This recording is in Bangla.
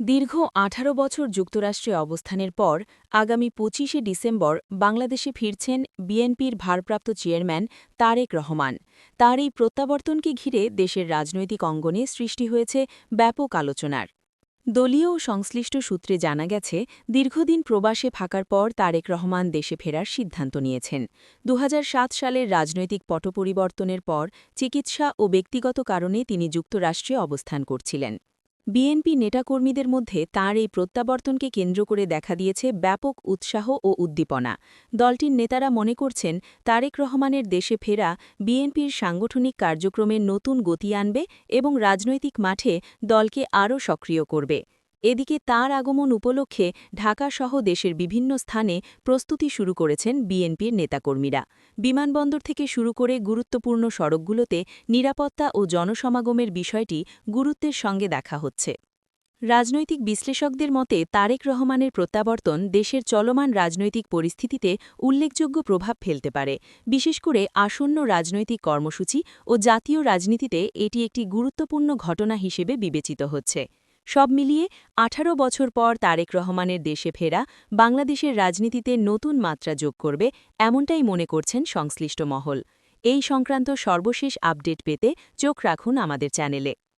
দীর্ঘ আঠারো বছর যুক্তরাষ্ট্রে অবস্থানের পর আগামী পঁচিশে ডিসেম্বর বাংলাদেশে ফিরছেন বিএনপির ভারপ্রাপ্ত চেয়ারম্যান তারেক রহমান। তার এই প্রত্যাবর্তনকে ঘিরে দেশের রাজনৈতিক অঙ্গনে সৃষ্টি হয়েছে ব্যাপক আলোচনার। দলীয় ও সংশ্লিষ্ট সূত্রে জানা গেছে, দীর্ঘদিন প্রবাসে থাকার পর তারেক রহমান দেশে ফেরার সিদ্ধান্ত নিয়েছেন। দু হাজার সাত সালের রাজনৈতিক পট পরিবর্তনের পর চিকিৎসা ও ব্যক্তিগত কারণে তিনি যুক্তরাষ্ট্রে অবস্থান করছিলেন। বিএনপি নেতাকর্মীদের মধ্যে তার এই প্রত্যাবর্তনকে কেন্দ্র করে দেখা দিয়েছে ব্যাপক উৎসাহ ও উদ্দীপনা। দলটির নেতারা মনে করছেন, তারেক রহমানের দেশে ফেরা বিএনপির সাংগঠনিক কার্যক্রমে নতুন গতি আনবে এবং রাজনৈতিক মাঠে দলকে আরও সক্রিয় করবে। এদিকে তার আগমন উপলক্ষে ঢাকাসহ দেশের বিভিন্ন স্থানে প্রস্তুতি শুরু করেছেন বিএনপির নেতাকর্মীরা। বিমানবন্দর থেকে শুরু করে গুরুত্বপূর্ণ সড়কগুলোতে নিরাপত্তা ও জনসমাগমের বিষয়টি গুরুত্বের সঙ্গে দেখা হচ্ছে। রাজনৈতিক বিশ্লেষকদের মতে, তারেক রহমানের প্রত্যাবর্তন দেশের চলমান রাজনৈতিক পরিস্থিতিতে উল্লেখযোগ্য প্রভাব ফেলতে পারে। বিশেষ করে আসন্ন রাজনৈতিক কর্মসূচি ও জাতীয় রাজনীতিতে এটি একটি গুরুত্বপূর্ণ ঘটনা হিসেবে বিবেচিত হচ্ছে। সব মিলিয়ে ১৮ বছর পর তারেক রহমানের দেশে ফেরা বাংলাদেশের রাজনীতিতে নতুন মাত্রা যোগ করবে এমনটাই মনে করছেন সংশ্লিষ্ট মহল। এই সংক্রান্ত সর্বশেষ আপডেট পেতে চোখ রাখুন আমাদের চ্যানেলে।